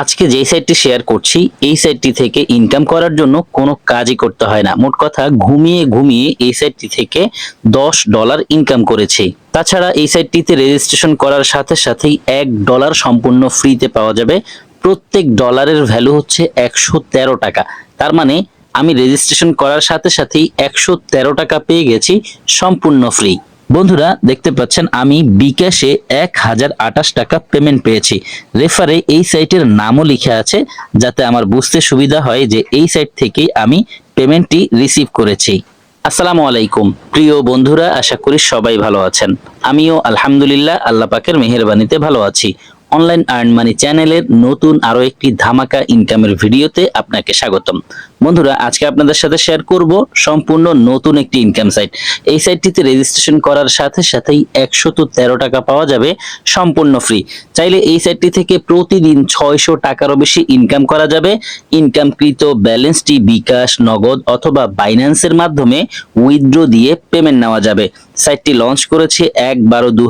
আজকে যেই সাইটটি শেয়ার করছি, এই সাইটটি থেকে ইনকাম করার জন্য কোনো কাজই করতে হয় না। মোট কথা ঘুমিয়ে ঘুমিয়ে এই সাইটটি থেকে দশ ডলার ইনকাম করেছি। তাছাড়া এই সাইটটিতে রেজিস্ট্রেশন করার সাথে সাথেই এক ডলার সম্পূর্ণ ফ্রিতে পাওয়া যাবে। প্রত্যেক ডলারের ভ্যালু হচ্ছে একশো তেরো টাকা। তার মানে আমি রেজিস্ট্রেশন করার সাথে সাথেই একশো তেরো টাকা পেয়ে গেছি সম্পূর্ণ ফ্রি বন্ধুরা, দেখতে পাচ্ছেন আমি বিকাশে এক হাজার আঠাশ টাকা পেমেন্ট পেয়েছি। রেফারে এই সাইটের নামও লিখে আছে, যাতে আমার বুঝতে সুবিধা হয় যে এই সাইট থেকেই আমি পেমেন্টটি রিসিভ করেছি। আসসালামু আলাইকুম। প্রিয় বন্ধুরা, আশা করি সবাই ভালো আছেন। আমিও আলহামদুলিল্লাহ আল্লাহ পাকের মেহেরবানিতে ভালো আছি। অনলাইন আর্ন মানি চ্যানেলের নতুন আরও একটি ধামাকা ইনকামের ভিডিওতে আপনাকে স্বাগতম। বন্ধুরা, আজকে আপনাদের সাথে শেয়ার করব সম্পূর্ণ নতুন একটি ইনকাম সাইট এই সাইটটিতে রেজিস্ট্রেশন করার সাথে সাথেই একশত তেরো টাকা পাওয়া যাবে সম্পূর্ণ ফ্রি চাইলে এই সাইটটি থেকে প্রতিদিন ছয়শো টাকারও বেশি ইনকাম করা যাবে। ইনকামকৃত ব্যালেন্সটি বিকাশ, নগদ অথবা বাইন্যান্সের মাধ্যমে উইথড্র দিয়ে পেমেন্ট নেওয়া যাবে। সাইটটি লঞ্চ করেছে এক বারো দু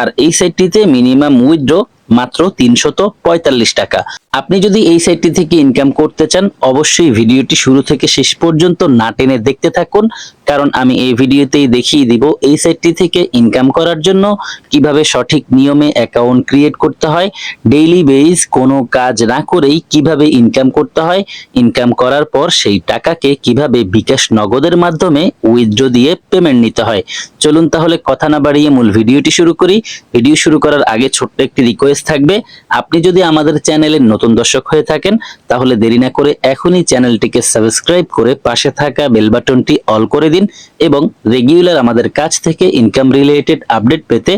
আর এই সাইটটিতে মিনিমাম উইথড্র মাত্র তিনশত পঁয়তাল্লিশ টাকা। আপনি যদি এই সাইটটি থেকে ইনকাম করতে চান, অবশ্যই ভিডিওটি শুরু থেকে শেষ পর্যন্ত না টেনে দেখতে থাকুন, কারণ আমি এই ভিডিওতেই দেখিয়ে দিব এই সাইটটি থেকে ইনকাম করার জন্য কীভাবে সঠিক নিয়মে অ্যাকাউন্ট ক্রিয়েট করতে হয় ডেইলি বেস কোনো কাজ না করেই কীভাবে ইনকাম করতে হয় ইনকাম করার পর সেই টাকাকে কীভাবে বিকাশ নগদের মাধ্যমে উইথড্র দিয়ে পেমেন্ট নিতে হয়। চলুন তাহলে কথা না বাড়িয়ে মূল ভিডিওটি শুরু করি। ভিডিও শুরু করার আগে ছোট্ট একটি রিকোয়েস্ট থাকবে, আপনি যদি আমাদের চ্যানেলের নতুন দর্শক হয়ে থাকেন, তাহলে দেরি না করে এখনই চ্যানেলটিকে সাবস্ক্রাইব করে পাশে থাকা বেল বাটনটি অল করে দিন এবং রেগুলার আমাদের কাছ থেকে ইনকাম রিলেটেড আপডেট পেতে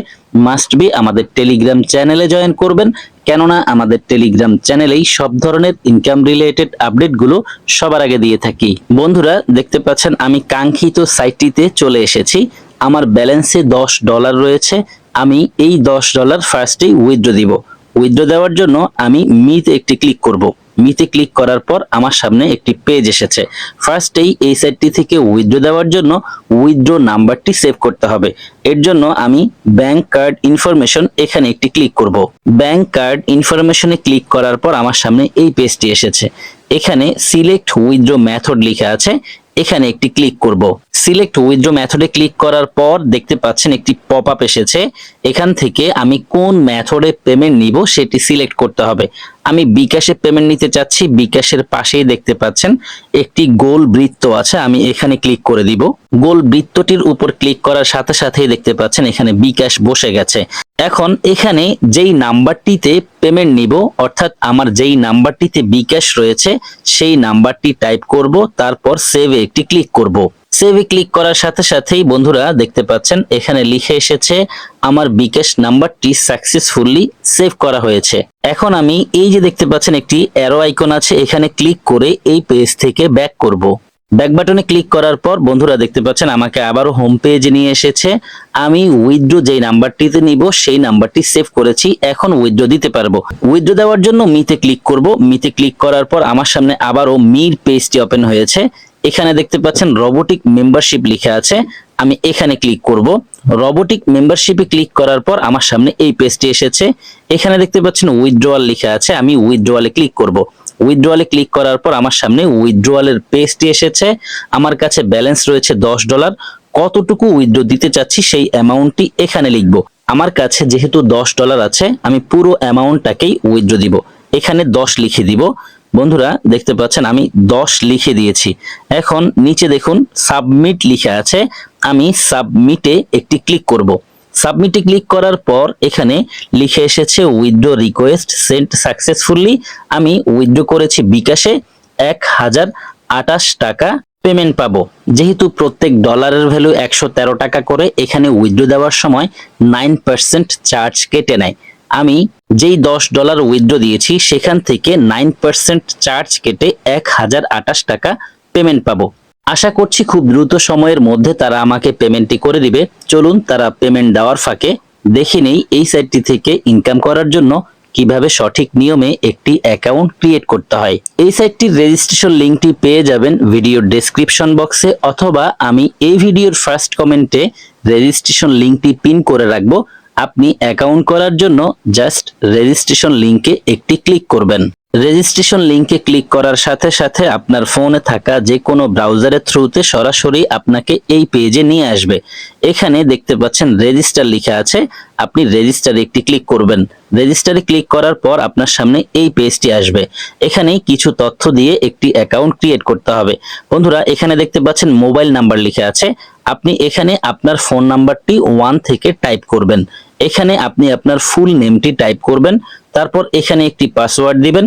মাস্ট বি আমাদের টেলিগ্রাম চ্যানেলে জয়েন করবেন। কেননা আমাদের টেলিগ্রাম চ্যানেলেই সব ধরনের ইনকাম রিলেটেড আপডেটগুলো সবার আগে দিয়ে থাকি। বন্ধুরা, দেখতে পাচ্ছেন আমি কাঙ্ক্ষিত সাইটটিতে চলে এসেছি। আমার ব্যালেন্সে দশ ডলার রয়েছে। আমি এই দশ ডলার ফার্স্টেই উইথড্র দিব। উইথড্র দেওয়ার জন্য আমি মিতে একটি ক্লিক করব। মিতে ক্লিক করার পর আমার সামনে একটি পেজ এসেছে। ফার্স্টেই এই সাইটটি থেকে উইথড্র দেওয়ার জন্য উইথড্র নাম্বারটি সেভ করতে হবে। এর জন্য আমি ব্যাংক কার্ড ইনফরমেশন এখানে একটি ক্লিক করব। ব্যাংক কার্ড ইনফরমেশনে ক্লিক করার পর আমার সামনে এই পেজটি এসেছে। এখানে সিলেক্ট উইথড্র মেথড লেখা আছে। এখানে একটি ক্লিক করব। সিলেক্ট উইথড্র মেথডে ক্লিক করার পর দেখতে পাচ্ছেন একটি পপ আপ এসেছে। এখান থেকে আমি কোন মেথডে পেমেন্ট নিব সেটি সিলেক্ট করতে হবে। আমি বিকাশে পেমেন্ট নিতে চাচ্ছি, বিকাশের পাশেই দেখতে পাচ্ছেন একটি গোল বৃত্ত আছে, আমি এখানে ক্লিক করে দিব। গোল বৃত্তটির উপর ক্লিক করার সাথে সাথেই দেখতে পাচ্ছেন এখানে বিকাশ বসে গেছে। এখন এখানে যেই নাম্বারটিতে পেমেন্ট নিব, অর্থাৎ আমার যেই নাম্বারটিতে বিকাশ রয়েছে, সেই নাম্বারটি টাইপ করব, তারপর সেভে একটি ক্লিক করব। সেভে ক্লিক করার সাথে সাথেই বন্ধুরা দেখতে পাচ্ছেন, এখানে লিখে এসেছে, আমার বিকাশ নাম্বারটি সাকসেসফুলি সেভ করা হয়েছে। এখন আমি এই যে দেখতে পাচ্ছেন, একটি অ্যারো আইকন আছে, এখানে ক্লিক করে এই পেজ থেকে ব্যাক করব। ব্যাক বাটনে ক্লিক করার পর বন্ধুরা দেখতে পাচ্ছেন, আমাকে আবারও হোম পেজে নিয়ে এসেছে। আমি উইথড্রো যেই নাম্বারটিতে নিব, সেই নাম্বারটি সেভ করেছি, এখন উইথড্রো দিতে পারব। উইথড্র দেওয়ার জন্য মিতে ক্লিক করব। মিতে ক্লিক করার পর আমার সামনে আবারও মির পেজটি ওপেন হয়েছে। এখানে দেখতে পাচ্ছেন রোবোটিক মেম্বারশিপ লেখা আছে। আমি এখানে ক্লিক করব। রোবোটিক মেম্বারশিপে ক্লিক করার পর আমার সামনে এই পেজটি এসেছে। এখানে দেখতে পাচ্ছেন উইথড্রয়াল লেখা আছে। আমি উইথড্রয়ালে ক্লিক করব। উইথড্রয়ালে ক্লিক করার পর আমার সামনে উইথড্রয়ালের পেজটি এসেছে। আমার কাছে ব্যালেন্স রয়েছে দশ ডলার কতটুকু উইথড্র দিতে চাচ্ছি সেই অ্যামাউন্টটি এখানে লিখব। আমার কাছে যেহেতু দশ ডলার আছে, আমি পুরো অ্যামাউন্টটাকেই উইথড্র দিব। এখানে দশ লিখে দিব। বন্ধুরা, দেখতে পাচ্ছেন আমি দশ লিখে দিয়েছি। এখন নিচে দেখুন সাবমিট লিখে আছে। আমি সাবমিটে একটি ক্লিক করব। সাবমিটে ক্লিক করার পর এখানে লিখে এসেছে উইথড্র রিকোয়েস্ট সেন্ট সাকসেসফুলি আমি উইথড্র করেছি বিকাশে। এক হাজার আটাশ টাকা পেমেন্ট পাবো। যেহেতু প্রত্যেক ডলারের ভ্যালু একশো তেরো টাকা করে, এখানে উইথড্র দেওয়ার সময় নাইন পার্সেন্ট চার্জ কেটে নেয়। আমি যেই দশ ডলার উইথড্র দিয়েছি, সেখান থেকে নাইন পার্সেন্ট চার্জ কেটে এক হাজার আটাশ টাকা পেমেন্ট পাবো। আশা করছি খুব দ্রুত সময়ের মধ্যে তারা আমাকে পেমেন্টটি করে দিবে। চলুন তারা পেমেন্ট দেওয়ার ফাঁকে দেখে নেই এই সাইটটি থেকে ইনকাম করার জন্য কীভাবে সঠিক নিয়মে একটি অ্যাকাউন্ট ক্রিয়েট করতে হয়। এই সাইটটির রেজিস্ট্রেশন লিঙ্কটি পেয়ে যাবেন ভিডিওর ডেসক্রিপশন বক্সে অথবা আমি এই ভিডিওর ফার্স্ট কমেন্টে রেজিস্ট্রেশন লিঙ্কটি পিন করে রাখব। আপনি অ্যাকাউন্ট করার জন্য জাস্ট রেজিস্ট্রেশন লিঙ্কে একটি ক্লিক করবেন। রেজিস্ট্রেশন লিঙ্কে ক্লিক করার সাথে সাথে আপনার ফোনে থাকা যে কোনো ব্রাউজারের থ্রুতে সরাসরি আপনাকে এই পেজে নিয়ে আসবে। এখানে দেখতে পাচ্ছেন রেজিস্টার লিখে আছে। আপনি রেজিস্টারে একটি ক্লিক করবেন। রেজিস্টারে ক্লিক করার পর আপনার সামনে এই পেজটি আসবে। এখানে কিছু তথ্য দিয়ে একটি অ্যাকাউন্ট ক্রিয়েট করতে হবে। বন্ধুরা, এখানে দেখতে পাচ্ছেন মোবাইল নাম্বার লিখে আছে। আপনি এখানে আপনার ফোন নাম্বারটি ওয়ান থেকে টাইপ করবেন। এখানে আপনি আপনার ফুল নেমটি টাইপ করবেন। তারপর এখানে একটি পাসওয়ার্ড দিবেন।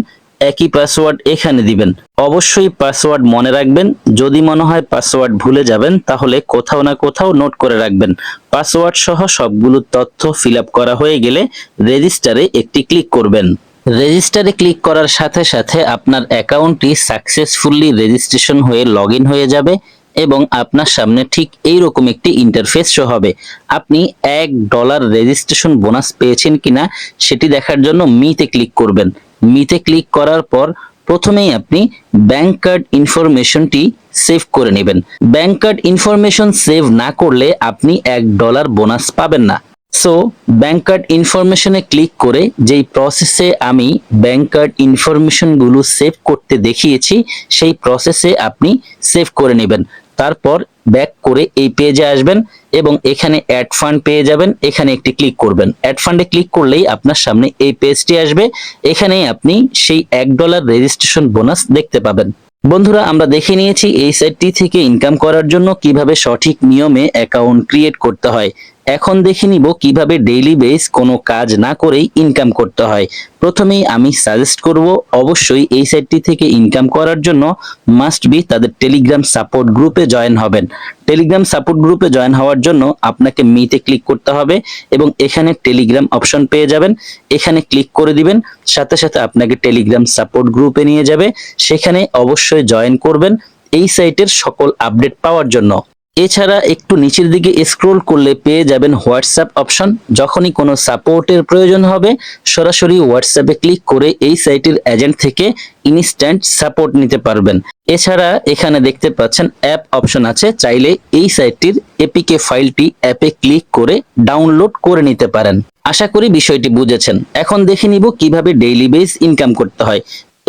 একই পাসওয়ার্ড এখানে দিবেন। অবশ্যই পাসওয়ার্ড মনে রাখবেন। যদি মনে হয় পাসওয়ার্ড ভুলে যাবেন, তাহলে কোথাও না কোথাও নোট করে রাখবেন। পাসওয়ার্ড সহ সবগুলো তথ্য ফিল করা হয়ে গেলে রেজিস্টারে একটি ক্লিক করবেন। রেজিস্টারে ক্লিক করার সাথে সাথে আপনার অ্যাকাউন্টটি সাকসেসফুলি রেজিস্ট্রেশন হয়ে লগ হয়ে যাবে এবং আপনার সামনে ঠিক এই রকম একটি ইন্টারফেস শো হবে। আপনি এক ডলার রেজিস্ট্রেশন বোনাস পেয়েছেন কিনা, সেটি দেখার জন্য মিতে ক্লিক করবেন। মিতে ক্লিক করার পর প্রথমেই আপনি ব্যাংক কার্ড ইনফরমেশনটি সেভ করে নেবেন। ব্যাংক কার্ড ইনফরমেশন সেভ না করলে আপনি এক ডলার বোনাস পাবেন না। সো ব্যাংক কার্ড ইনফরমেশনে ক্লিক করে যেই প্রসেসে আমি ব্যাংক কার্ড ইনফরমেশনগুলো সেভ করতে দেখিয়েছি, সেই প্রসেসে আপনি সেভ করে নেবেন। তারপর ব্যাক করে এই পেজে আসবেন এবং এখানে অ্যাড ফান্ড পেয়ে যাবেন। এখানে একটি ক্লিক করবেন। অ্যাড ফান্ডে ক্লিক করলেই আপনার সামনে এই পেজটি আসবে। এখানেই আপনি সেই এক ডলার রেজিস্ট্রেশন বোনাস দেখতে পাবেন। বন্ধুরা, আমরা দেখে নিয়েছি এই সাইটটি থেকে ইনকাম করার জন্য কীভাবে সঠিক নিয়মে অ্যাকাউন্ট ক্রিয়েট করতে হয়। এখন দেখে নিব কীভাবে ডেইলি বেস কোনো কাজ না করেই ইনকাম করতে হয়। প্রথমেই আমি সাজেস্ট করব, অবশ্যই এই সাইটটি থেকে ইনকাম করার জন্য মাস্ট বি তাদের টেলিগ্রাম সাপোর্ট গ্রুপে জয়েন হবেন। টেলিগ্রাম সাপোর্ট গ্রুপে জয়েন হওয়ার জন্য আপনাকে মিতে ক্লিক করতে হবে এবং এখানে টেলিগ্রাম অপশন পেয়ে যাবেন। এখানে ক্লিক করে দিবেন, সাথে সাথে আপনাকে টেলিগ্রাম সাপোর্ট গ্রুপে নিয়ে যাবে। সেখানে অবশ্যই জয়েন করবেন এই সাইটের সকল আপডেট পাওয়ার জন্য। এছাড়া একটু নিচের দিকে স্ক্রোল করলে পেয়ে যাবেন হোয়াটসঅ্যাপ অপশন যখনই কোনো সাপোর্টের প্রয়োজন হবে, সরাসরি হোয়াটসঅ্যাপে ক্লিক করে এই সাইটের এজেন্ট থেকে ইনস্ট্যান্ট সাপোর্ট নিতে পারবেন। এছাড়া এখানে দেখতে পাচ্ছেন অ্যাপ অপশন আছে, চাইলে এই সাইটটির এপিকে ফাইলটি অ্যাপে ক্লিক করে ডাউনলোড করে নিতে পারেন। আশা করি বিষয়টি বুঝেছেন। এখন দেখে নিব কীভাবে ডেইলি বেস ইনকাম করতে হয়।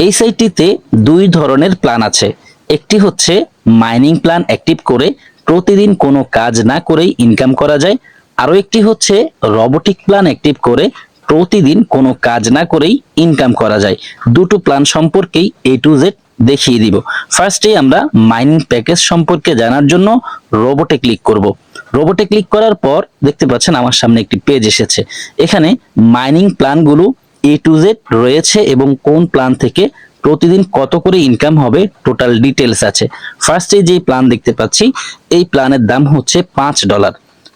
এই সাইটটিতে দুই ধরনের প্ল্যান আছে। একটি হচ্ছে মাইনিং প্ল্যান অ্যাক্টিভ করে প্রতিদিন কোনো কাজ না করেই ইনকাম করা যায়। আরও একটি হচ্ছে রোবোটিক প্ল্যান অ্যাক্টিভ করে প্রতিদিন কোনো কাজ না করেই ইনকাম করা যায়। দুটো প্ল্যান সম্পর্কেই এ টু জেড দেখিয়ে দিব। ফার্স্টে আমরা মাইনিং প্যাকেজ সম্পর্কে জানার জন্য রোবটে ক্লিক করব। রোবটে ক্লিক করার পর দেখতে পাচ্ছেন আমার সামনে একটি পেজ এসেছে। এখানে মাইনিং প্ল্যানগুলো এ টু জেড রয়েছে এবং কোন প্ল্যান থেকে প্রতিদিন কত করে ইনকাম হবে? টোটাল ডিটেলস আছে। ফার্স্টে যে প্ল্যান দেখতে পাচ্ছি, এই প্ল্যানের দাম হচ্ছে পাঁচ ডলার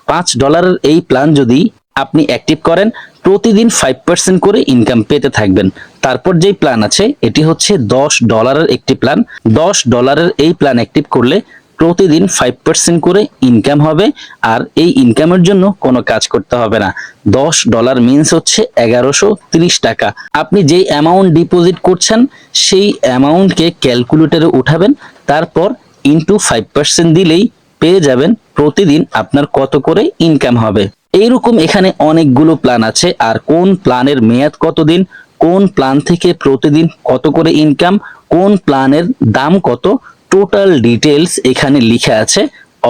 পাঁচ ডলারের এই প্ল্যান যদি আপনি অ্যাক্টিভ করেন, প্রতিদিন ফাইভ পার্সেন্ট করে ইনকাম পেতে থাকবেন। তারপর যেই প্ল্যান আছে, এটি হচ্ছে দশ ডলারের একটি প্ল্যান দশ ডলারের এই প্ল্যান অ্যাক্টিভ করলে প্রতিদিন ফাইভ পার্সেন্ট করে ইনকাম হবে আর এই ইনকামের জন্য কোনো কাজ করতে হবে না। দশ ডলার মিনস হচ্ছে এগারোশো তিরিশ টাকা। আপনি যেই অ্যামাউন্ট ডিপোজিট করছেন, সেই অ্যামাউন্টকে ক্যালকুলেটরে উঠাবেন, তারপর ইন্টু ফাইভ পার্সেন্ট দিলেই পেয়ে যাবেন প্রতিদিন আপনার কত করে ইনকাম হবে। এইরকম এখানে অনেকগুলো প্ল্যান আছে, আর কোন প্ল্যানের মেয়াদ কতদিন, কোন প্ল্যান থেকে প্রতিদিন কত করে ইনকাম কোন প্ল্যানের দাম কত টোটাল ডিটেলস এখানে লিখা আছে,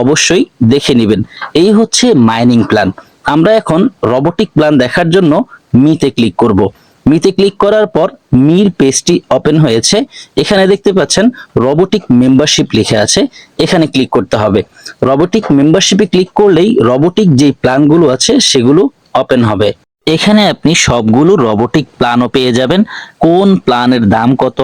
অবশ্যই দেখে নেবেন। এই হচ্ছে মাইনিং প্ল্যান। আমরা এখন রোবোটিক প্ল্যান দেখার জন্য মিতে ক্লিক করব। মিতে ক্লিক করার পর মির পেজটি ওপেন হয়েছে। এখানে দেখতে পাচ্ছেন রোবোটিক মেম্বারশিপ লিখে আছে। এখানে ক্লিক করতে হবে। রোবোটিক মেম্বারশিপে ক্লিক করলেই রোবোটিক যে প্ল্যানগুলো আছে সেগুলো ওপেন হবে। এখানে আপনি সবগুলো রোবোটিক প্ল্যানও পেয়ে যাবেন। কোন প্ল্যানের দাম কত?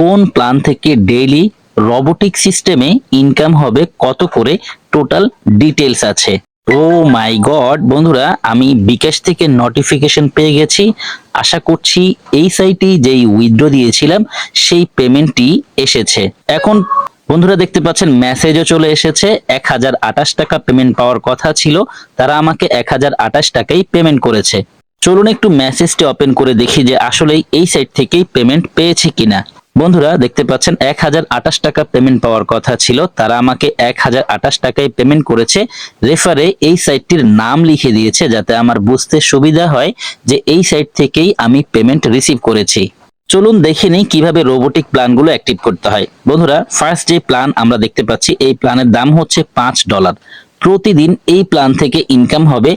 কোন প্ল্যান থেকে ডেইলি রোবোটিক সিস্টেমে ইনকাম হবে কত করে? টোটাল ডিটেলস আছে। ও মাই গড বন্ধুরা, আমি বিকাশ থেকে নোটিফিকেশন পেয়ে গেছি। আশা করছি এই সাইটে যেই উইথড্র দিয়েছিলাম, সেই পেমেন্টটি এসেছে। এখন, বন্ধুরা, দেখতে পাচ্ছেন মেসেজও চলে এসেছে। এক হাজার আঠাশ টাকা পেমেন্ট পাওয়ার কথা ছিল। তারা আমাকে এক হাজার আঠাশ টাকাই পেমেন্ট করেছে। চলুন একটু মেসেজটি ওপেন করে দেখি যে আসলে এই সাইট থেকেই পেমেন্ট পেয়েছে কিনা। বন্ধুরা, দেখতে পাচ্ছেন, এক হাজার আঠাশ টাকা পেমেন্ট পাওয়ার কথা ছিল। তারা আমাকে এক হাজার আঠাশ টাকায় পেমেন্ট করেছে। রেফারে এই সাইটটির নাম লিখে দিয়েছে যাতে আমার বুঝতে সুবিধা হয় যে এই সাইট থেকেই আমি পেমেন্ট রিসিভ করেছি। চলুন দেখে নিই কীভাবে রোবোটিক প্ল্যানগুলো অ্যাক্টিভ করতে হয়। বন্ধুরা ফার্স্ট যে প্ল্যান আমরা দেখতে পাচ্ছি, এই প্ল্যানের দাম হচ্ছে পাঁচ ডলার প্রতিদিন এই প্ল্যান থেকে ইনকাম হবে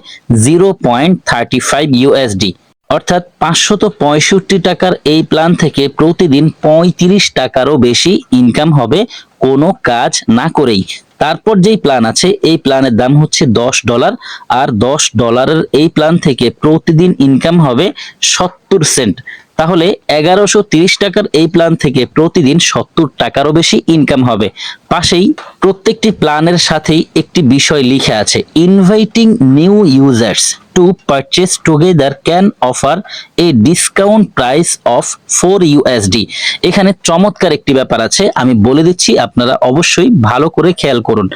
zero point thirty five USD অর্থাৎ পাঁচশত পঁয়ষট্টি টাকার এই প্ল্যান থেকে প্রতিদিন পঁয়ত্রিশ টাকারও বেশি ইনকাম হবে কোনো কাজ না করেই। তারপর যেই প্ল্যান আছে, এই প্ল্যানের দাম হচ্ছে দশ ডলার আর দশ ডলারের এই প্ল্যান থেকে প্রতিদিন ইনকাম হবে সত্তর সেন্ট তাহলে এগারোশো তিরিশ টাকার এই প্ল্যান থেকে প্রতিদিন সত্তর টাকারও বেশি ইনকাম হবে। পাশেই প্রত্যেকটি প্ল্যানের সাথেই একটি বিষয় লিখে আছে inviting new users to purchase together can offer a discount price of four USD এখানে চমৎকার একটি ব্যাপার আছে, আমি বলে দিচ্ছি, আপনারা অবশ্যই ভালো করে খেয়াল করুন।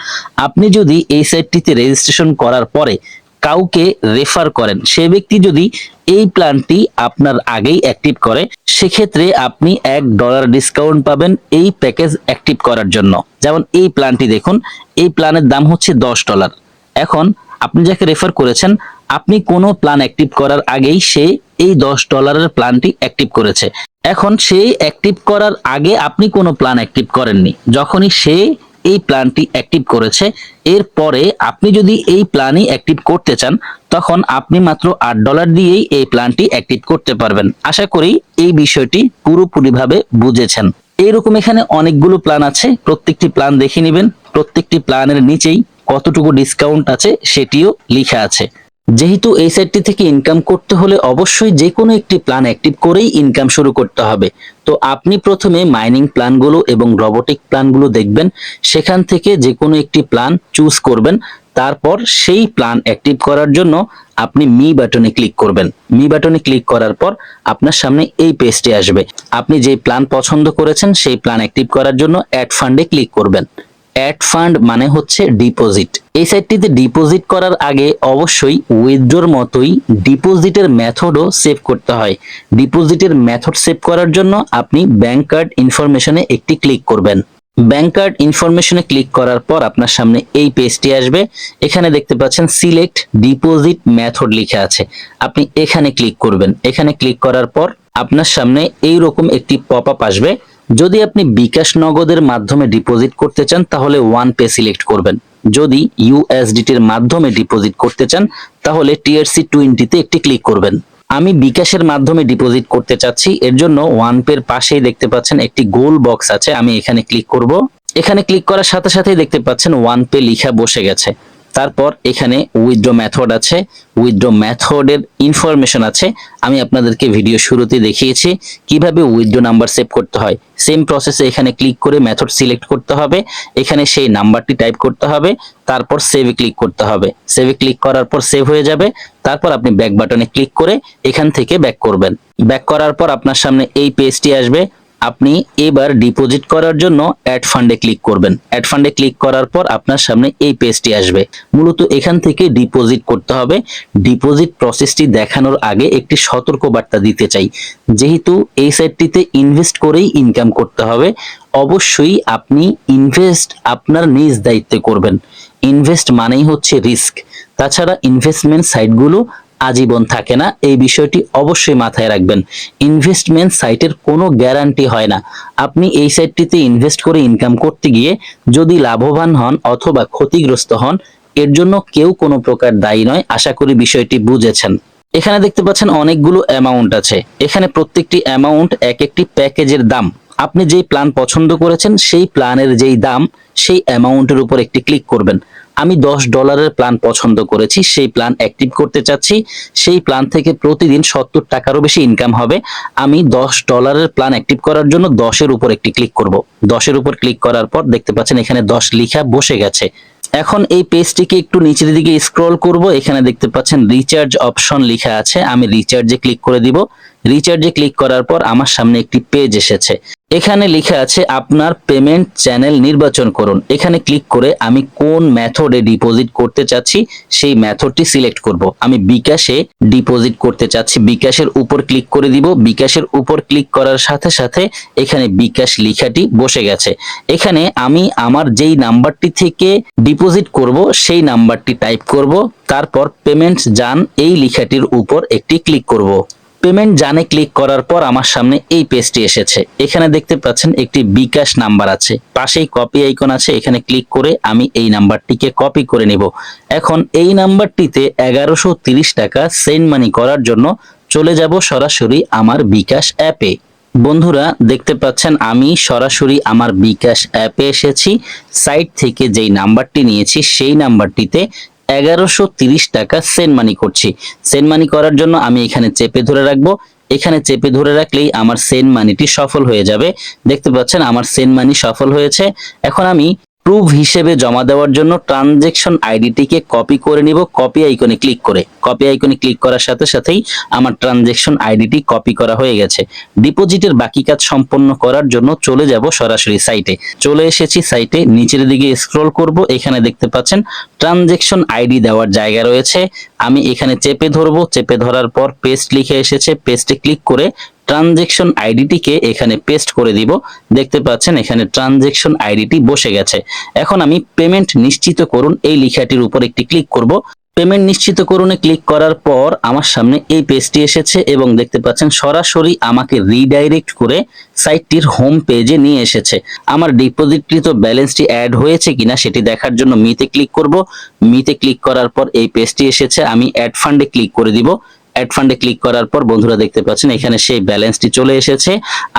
আপনি যদি এই সাইটটিতে রেজিস্ট্রেশন করার পরে কাউকে রেফার করেন, সে ব্যক্তি যদি এই প্ল্যানটি আপনার আগেই অ্যাক্টিভ করে, সেক্ষেত্রে আপনি এক ডলার ডিসকাউন্ট পাবেন এই প্যাকেজ অ্যাক্টিভ করার জন্য। যেমন এই প্ল্যানটি দেখুন, এই প্ল্যানের দাম হচ্ছে দশ ডলার এখন আপনি যাকে রেফার করেছেন আপনি কোনো প্ল্যান অ্যাক্টিভ করার আগেই সে এই দশ ডলারের প্ল্যানটি অ্যাক্টিভ করেছে। এখন সেই অ্যাক্টিভ করার আগে আপনি কোনো প্ল্যান অ্যাক্টিভ করেননি। যখনই সে এই প্ল্যানটি অ্যাক্টিভ করেছে এরপরে আপনি যদি এই প্ল্যানই অ্যাক্টিভ করতে চান, তখন আপনি মাত্র আট ডলার দিয়েই এই প্ল্যানটি অ্যাক্টিভ করতে পারবেন। আশা করি এই বিষয়টি পুরোপুরিভাবে বুঝেছেন। এইরকম এখানে অনেকগুলো প্ল্যান আছে। প্রত্যেকটি প্ল্যান দেখে নেবেন। প্রত্যেকটি প্ল্যানের নিচেই কতটুকু ডিসকাউন্ট আছে সেটিও লেখা আছে। যেহেতু এই সাইটটি থেকে ইনকাম করতে হলে অবশ্যই যে কোনো একটি প্ল্যান অ্যাক্টিভ করেই ইনকাম শুরু করতে হবে। তো আপনি প্রথমে মাইনিং প্ল্যানগুলো এবং রবোটিক প্ল্যানগুলো দেখবেন, সেখান থেকে যে কোনো একটি প্ল্যান চুজ করবেন, তারপর সেই প্ল্যান অ্যাক্টিভ করার জন্য আপনি মি বাটনে ক্লিক করবেন। মি বাটনে ক্লিক করার পর আপনার সামনে এই পেজটি আসবে। আপনি যে প্ল্যান পছন্দ করেছেন, সেই প্ল্যান অ্যাক্টিভ করার জন্য অ্যাড ফান্ডে ক্লিক করবেন। অ্যাড ফান্ড মানে হচ্ছে ডিপোজিট এই সাইটটিতে ডিপোজিট করার আগে অবশ্যই উইথড্রোর মতোই ডিপোজিটের মেথডও সেভ করতে হয়। ডিপোজিটের মেথড সেভ করার জন্য আপনি ব্যাংক কার্ড ইনফরমেশনে একটি ক্লিক করবেন। ব্যাংক কার্ড ইনফরমেশনে ক্লিক করার পর আপনার সামনে এই পেজটি আসবে। এখানে দেখতে পাচ্ছেন সিলেক্ট ডিপোজিট মেথড লেখা আছে। আপনি এখানে ক্লিক করবেন। এখানে ক্লিক করার পর আপনার সামনে এই রকম একটি পপ আপ আসবে। যদি আপনি বিকাশ নগদের মাধ্যমে ডিপোজিট করতে চান, তাহলে ওয়ান পে সিলেক্ট করবেন। যদি ইউএসডিটির মাধ্যমে ডিপোজিট করতে চান, তাহলে টিআরসি টোয়েন্টিতে একটি ক্লিক করবেন। আমি বিকাশের মাধ্যমে ডিপোজিট করতে চাচ্ছি, এর জন্য ওয়ান পের পাশেই দেখতে পাচ্ছেন একটি গোল বক্স আছে, আমি এখানে ক্লিক করব। এখানে ক্লিক করার সাথে সাথেই দেখতে পাচ্ছেন ওয়ান পে লিখা বসে গেছে। তারপর এখানে উইথড্র মেথড আছে। উইথড্র মেথডের ইনফরমেশন আছে। আমি আপনাদেরকে ভিডিও শুরুতে দেখিয়েছি কীভাবে উইথড্র নাম্বার সেভ করতে হয়। সেম প্রসেসে এখানে ক্লিক করে মেথড সিলেক্ট করতে হবে। এখানে সেই নাম্বারটি টাইপ করতে হবে। তারপর সেভে ক্লিক করতে হবে। সেভে ক্লিক করার পর সেভ হয়ে যাবে। তারপর আপনি ব্যাক বাটনে ক্লিক করে এখান থেকে ব্যাক করবেন। ব্যাক করার পর আপনার সামনে এই পেজটি আসবে। আপনি এবার ডিপোজিট করার জন্য অ্যাড ফান্ডে ক্লিক করবেন। অ্যাড ফান্ডে ক্লিক করার পর আপনার সামনে এই পেজটি আসবে। মূলত এখান থেকে ডিপোজিট করতে হবে। ডিপোজিট প্রসেসটি দেখানোর আগে একটি সতর্ক বার্তা দিতে চাই। যেহেতু এই সাইটটিতে ইনভেস্ট করেই ইনকাম করতে হবে, অবশ্যই আপনি ইনভেস্ট আপনার নিজ দায়িত্বে করবেন। ইনভেস্ট মানেই হচ্ছে রিস্ক তাছাড়া ইনভেস্টমেন্ট সাইটগুলো আজীবন থাকে না। এই বিষয়টি অবশ্যই মাথায় রাখবেন। ইনভেস্টমেন্ট সাইটের কোনো গ্যারান্টি হয় না। আপনি এই সাইটটিতে ইনভেস্ট করে ইনকাম করতে গিয়ে যদি লাভবান হন অথবা ক্ষতিগ্রস্ত হন, এর জন্য কেউ কোনো প্রকার দায়ী নয়। আশা করি বিষয়টি বুঝেছেন। এখানে দেখতে পাচ্ছেন অনেকগুলো অ্যামাউন্ট আছে। এখানে প্রত্যেকটি অ্যামাউন্ট এক একটি প্যাকেজের দাম। আপনি যেই প্ল্যান পছন্দ করেছেন, সেই প্ল্যানের যেই দাম, সেই অ্যামাউন্টের উপর একটি ক্লিক করবেন। আমি দশ ডলারের প্ল্যান পছন্দ করেছি, সেই প্ল্যান অ্যাক্টিভ করতে চাচ্ছি, সেই প্ল্যান থেকে প্রতিদিন সত্তর টাকারও বেশি ইনকাম হবে। আমি দশ ডলারের প্ল্যান অ্যাক্টিভ করার জন্য দশের উপর একটি ক্লিক করব। দশের উপর ক্লিক করার পর দেখতে পাচ্ছেন এখানে দশ লিখা বসে গেছে। এখন এই পেজটিকে একটু নিচের দিকে স্ক্রল করব, এখানে দেখতে পাচ্ছেন রিচার্জ অপশন লেখা আছে, আমি রিচার্জে ক্লিক করে দিব। রিচার্জে ক্লিক করার পর আমার সামনে একটি পেজ এসেছে। এখানে লেখা আছে, আপনার পেমেন্ট চ্যানেল নির্বাচন করুন। এখানে ক্লিক করে আমি কোন মেথডে ডিপোজিট করতে চাচ্ছি, সেই মেথডটি সিলেক্ট করব। আমি বিকাশে ডিপোজিট করতে চাচ্ছি। বিকাশের উপর ক্লিক করে দিব। বিকাশের উপর ক্লিক করার সাথে সাথে এখানে বিকাশ লেখাটি বসে গেছে। এখানে আমি আমার যেই নাম্বারটি থেকে ডিপোজিট করব, সেই নাম্বারটি টাইপ করব। তারপর পেমেন্ট যান, এই লেখাটির উপর একটি ক্লিক করব। পেমেন্ট জানে ক্লিক করার পর আমার সামনে এই পেজটি এসেছে। এখানে দেখতে পাচ্ছেন একটি বিকাশ নাম্বার আছে। পাশেই কপি আইকন আছে। এখানে ক্লিক করে আমি এই নাম্বারটিকে কপি করে নেব। এখন এই নাম্বারটিতে এগারোশো টাকা সেন্ড মানি করার জন্য চলে যাব সরাসরি আমার বিকাশ অ্যাপে। বন্ধুরা, দেখতে পাচ্ছেন আমি সরাসরি আমার বিকাশ অ্যাপে এসেছি। সাইট থেকে যেই নাম্বারটি নিয়েছি, সেই নাম্বারটিতে এগারোশো টাকা সেন্ট মানি করছি। সেন্ট মানি করার জন্য আমি এখানে চেপে ধরে রাখব। এখানে চেপে ধরে রাখলেই আমার সেন্ট মানিটি সফল হয়ে যাবে। দেখতে পাচ্ছেন আমার সেন্ট মানি সফল হয়েছে। এখন আমি প্রুফ হিসেবে জমা দেওয়ার জন্য ট্রানজেকশন আইডিটিকে কপি করে নিব কপি আইকনে ক্লিক করে। কপি আইকনে ক্লিক করার সাথে সাথেই আমার ট্রানজেকশন আইডিটি কপি করা হয়ে গেছে। ডিপোজিটের বাকি কাজ সম্পন্ন করার জন্য চলে যাব সরাসরি সাইটে চলে এসেছি সাইটে নিচের দিকে স্ক্রল করব, এখানে দেখতে পাচ্ছেন ট্রানজেকশন আইডি দেওয়ার জায়গা রয়েছে। আমি এখানে চেপে ধরবো, চেপে ধরার পর পেস্ট লিখে এসেছে পেস্টে ক্লিক করে ট্রানজেকশন আইডিটিকে এখানে পেস্ট করে দিব। দেখতে পাচ্ছেন এখানে ট্রানজেকশন আইডিটি বসে গেছে। এখন আমি পেমেন্ট নিশ্চিত করুন এই লেখাটির উপর একটি ক্লিক করব। পেমেন্ট নিশ্চিত করুনে ক্লিক করার পর আমার সামনে এই পেজটি এসেছে এবং দেখতে পাচ্ছেন সরাসরি আমাকে রিডাইরেক্ট করে সাইটটির হোম পেজে নিয়ে এসেছে। আমার ডিপোজিটকৃত ব্যালেন্সটি অ্যাড হয়েছে কিনা সেটি দেখার জন্য মিতে ক্লিক করব। মিতে ক্লিক করার পর এই পেজটি এসেছে, আমি অ্যাড ফান্ডে ক্লিক করে দিব। অ্যাড ফান্ডে ক্লিক করার পর বন্ধুরা দেখতে পাচ্ছেন, এখানে সেই ব্যালেন্সটি চলে এসেছে।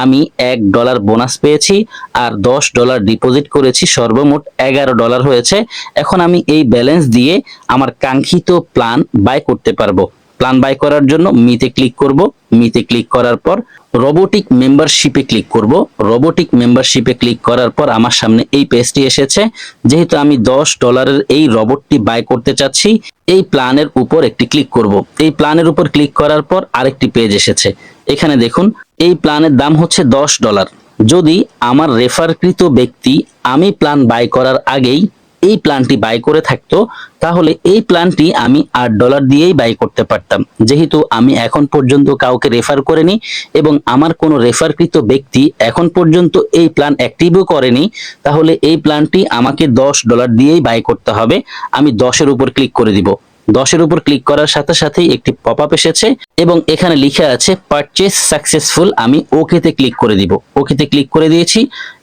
আমি এক ডলার বোনাস পেয়েছি আর দশ ডলার ডিপোজিট করেছি, সর্বমোট এগারো ডলার হয়েছে। এখন আমি এই ব্যালেন্স দিয়ে আমার কাঙ্ক্ষিত প্ল্যান বাই করতে পারব। প্ল্যান বাই করার জন্য মিতে ক্লিক করব। মিতে ক্লিক করার পর রোবোটিক মেম্বারশিপে ক্লিক করব। রোবোটিক মেম্বারশিপে ক্লিক করার পর আমার সামনে এই পেজটি এসেছে। যেহেতু আমি দশ ডলারের এই রোবটটি বাই করতে চাচ্ছি, এই প্ল্যানের উপর একটি ক্লিক করব। এই প্ল্যানের উপর ক্লিক করার পর আরেকটি পেজ এসেছে। এখানে দেখুন, এই প্ল্যানের দাম হচ্ছে দশ ডলার যদি আমার রেফারকৃত ব্যক্তি আমি প্ল্যান বাই করার আগেই এই প্ল্যানটি বাই করে থাকতো, তাহলে এই প্ল্যানটি আমি আট ডলার দিয়েই বাই করতে পারতাম। যেহেতু আমি এখন পর্যন্ত কাউকে রেফার করিনি এবং আমার কোনো রেফারকৃত ব্যক্তি এখন পর্যন্ত এই প্ল্যান অ্যাক্টিভও করেনি, তাহলে এই প্ল্যানটি আমাকে দশ ডলার দিয়েই বাই করতে হবে। আমি দশের উপর ক্লিক করে দিব। দশের উপর ক্লিক করার সাথে সাথেই একটি পপ আপ এসেছে এবং এখানে লেখা আছে পারচেস সাকসেসফুল আমি ওকেতে ক্লিক করে দিব। ওকেতে ক্লিক করে দিয়েছি।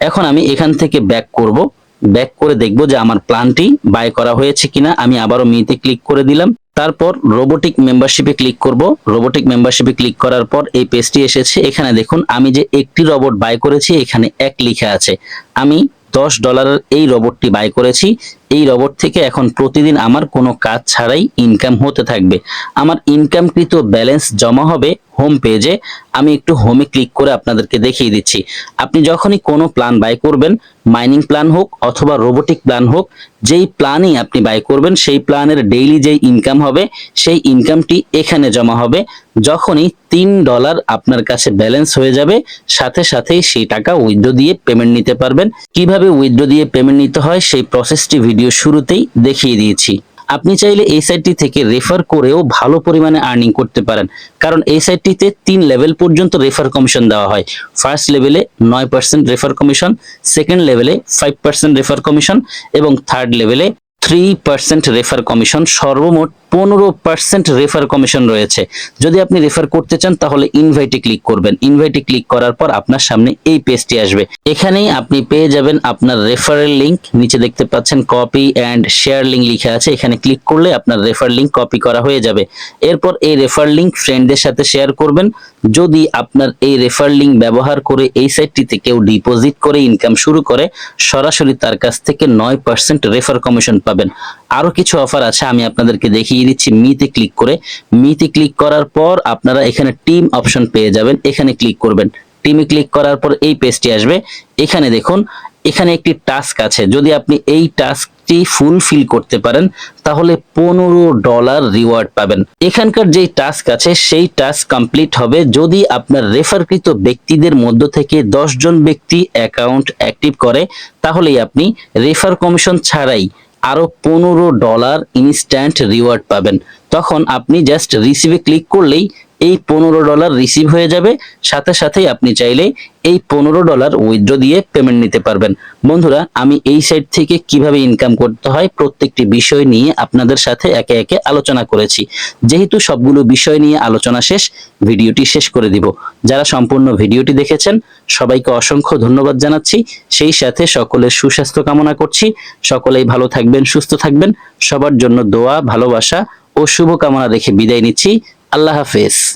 এখন আমি এখান থেকে ব্যাক করব। ব্যাক করে দেখব যে আমার প্ল্যানটি বাই করা হয়েছে কিনা। আমি আবারও মিতে ক্লিক করে দিলাম। তারপর রোবোটিক মেম্বারশিপে ক্লিক করব। রোবোটিক মেম্বারশিপে ক্লিক করার পর এই পেজটি এসেছে। এখানে দেখুন, আমি যে একটি রোবট বাই করেছি, এখানে এক লেখা আছে। আমি দশ ডলারের এই রোবটটি বাই করেছি। এই রোবট থেকে এখন প্রতিদিন আমার কোনো কাজ ছাড়াই ইনকাম হতে থাকবে। আমার ইনকামকৃত ব্যালেন্স জমা হবে হোম পেজে আমি একটু হোমে ক্লিক করে আপনাদেরকে দেখিয়ে দিচ্ছি। আপনি যখনই কোনো প্ল্যান বাই করবেন মাইনিং প্ল্যান হোক অথবা রোবোটিক প্ল্যান হোক, যেই প্ল্যানই আপনি বাই করবেন, সেই প্ল্যানের ডেইলি যেই ইনকাম হবে, সেই ইনকামটি এখানে জমা হবে। যখনই তিন ডলার আপনার কাছে ব্যালেন্স হয়ে যাবে, সাথে সাথেই সেই টাকা উইথড্র দিয়ে পেমেন্ট নিতে পারবেন। কীভাবে উইথড্র দিয়ে পেমেন্ট নিতে হয়, সেই প্রসেসটি ভিডিও শুরুতেই দেখিয়ে দিয়েছি। আপনি চাইলে এই সাইটটি থেকে রেফার করেও ভালো পরিমাণে আর্নিং করতে পারেন। কারণ এই সাইটটিতে তিন লেভেল পর্যন্ত রেফার কমিশন দেওয়া হয়। ফার্স্ট লেভেলে নয় পার্সেন্ট রেফার কমিশন সেকেন্ড লেভেলে ফাইভ পার্সেন্ট রেফার কমিশন এবং থার্ড লেভেলে থ্রি পার্সেন্ট রেফার কমিশন সর্বমোট পনেরো পার্সেন্ট রেফার কমিশন রয়েছে। যদি আপনি রেফার করতে চান, তাহলে ইনভাইটে ক্লিক করবেন। ইনভাইটে ক্লিক করার পর আপনার সামনে এই পেজটি আসবে। এখানেই আপনি পেয়ে যাবেন আপনার রেফারেল লিঙ্ক নিচে দেখতে পাচ্ছেন কপি অ্যান্ড শেয়ার লিঙ্ক লিখে আছে। এখানে ক্লিক করলে আপনার রেফার লিংক কপি করা হয়ে যাবে। এরপর এই রেফার লিংক ফ্রেন্ডদের সাথে শেয়ার করবেন। যদি আপনার এই রেফার লিঙ্ক ব্যবহার করে এই সাইটটিতে কেউ ডিপোজিট করে ইনকাম শুরু করে, সরাসরি তার কাছ থেকে নয় পার্সেন্ট রেফার কমিশন পাবেন। আরও কিছু অফার আছে, আমি আপনাদেরকে দেখিয়ে দিচ্ছি মিতে ক্লিক করে। মিতে ক্লিক করার পর আপনারা এখানে টিম অপশন পেয়ে যাবেন। এখানে ক্লিক করবেন। টিমে ক্লিক করার পর এই পেজটি আসবে। এখানে দেখুন, এখানে একটি টাস্ক আছে। যদি আপনি এই টাস্কটি ফুলফিল করতে পারেন, তাহলে পনেরো ডলার রিওয়ার্ড পাবেন। এখানকার যেই টাস্ক আছে, সেই টাস্ক কমপ্লিট হবে যদি আপনার রেফারকৃত ব্যক্তিদের মধ্য থেকে দশ জন ব্যক্তি অ্যাকাউন্ট অ্যাক্টিভ করে, তাহলেই আপনি রেফার কমিশন ছাড়াই আরও পনেরো ডলার ইনস্ট্যান্ট রিওয়ার্ড পাবেন। তখন আপনি জাস্ট রিসিভে ক্লিক করলেই এই পনেরো ডলার রিসিভ হয়ে যাবে। সাথে সাথেই আপনি চাইলে এই পনেরো ডলার উইথড্র দিয়ে পেমেন্ট নিতে পারবেন। বন্ধুরা, আমি এই সাইট থেকে কীভাবে ইনকাম করতে হয় প্রত্যেকটি বিষয় নিয়ে আপনাদের সাথে একে একে আলোচনা করেছি। যেহেতু সবগুলো বিষয় নিয়ে আলোচনা শেষ, ভিডিওটি শেষ করে দিব। যারা সম্পূর্ণ ভিডিওটি দেখেছেন, সবাইকে অসংখ্য ধন্যবাদ জানাচ্ছি। সেই সাথে সকলের সুস্বাস্থ্য কামনা করছি। সকলেই ভালো থাকবেন, সুস্থ থাকবেন। সবার জন্য দোয়া, ভালোবাসা ও শুভকামনা রেখে বিদায় নিচ্ছি। আল্লাহ হাফেজ।